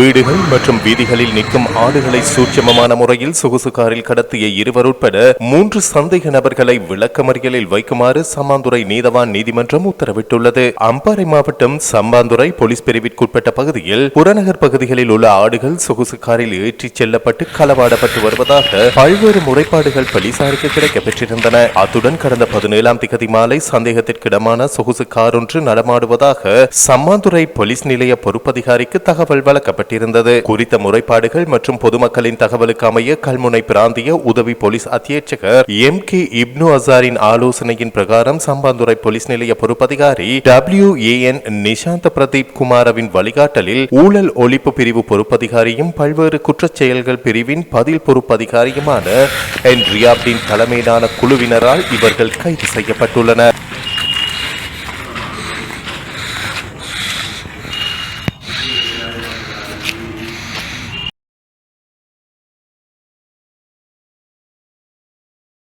வீடுகள் மற்றும் வீதிகளில் நிற்கும் ஆடுகளை சூட்சமமான முறையில் சொகுசு காரில் கடத்திய இருவர் உட்பட மூன்று சந்தேக நபர்களை விளக்கமறியலில் வைக்குமாறு சம்மாந்துறை நீதவான் நீதிமன்றம் உத்தரவிட்டுள்ளது. அம்பாறை மாவட்டம் சம்பாந்துறை போலீஸ் பிரிவிற்குட்பட்ட பகுதியில் புறநகர் பகுதிகளில் உள்ள ஆடுகள் சொகுசு காரில் ஏற்றிச் செல்லப்பட்டு களவாடப்பட்டு வருவதாக பல்வேறு முறைப்பாடுகள் போலீசாருக்கு கிடைக்கப்பெற்றிருந்தன. அத்துடன் கடந்த பதினேழாம் திகதி மாலை சந்தேகத்திற்கிடமான சொகுசு கார் ஒன்று நடமாடுவதாக சம்மாந்துறை போலீஸ் நிலைய பொறுப்பதிகாரிக்கு தகவல் செய்யப்பட்டிருந்தது குறித்த முறைப்பாடுகள் மற்றும் பொதுமக்களின் தகவலுக்கு அமைய கல்முனை பிராந்திய உதவி போலீஸ் அத்தியட்சகர் எம் கே இப்னு அசாரின் ஆலோசனையின் பிரகாரம் சம்பாந்துறை போலீஸ் நிலைய பொறுப்பதிகாரி W A N Nishantha Pradeep குமாரவின் வழிகாட்டலில் ஊழல் ஒழிப்பு பிரிவு பொறுப்பதிகாரியும் பல்வேறு குற்றச் செயல்கள் பிரிவின் பதில் பொறுப்பதிகாரியுமான என் ரியாப்டின் தலைமையிலான குழுவினரால் இவர்கள் கைது செய்யப்பட்டுள்ளனர்.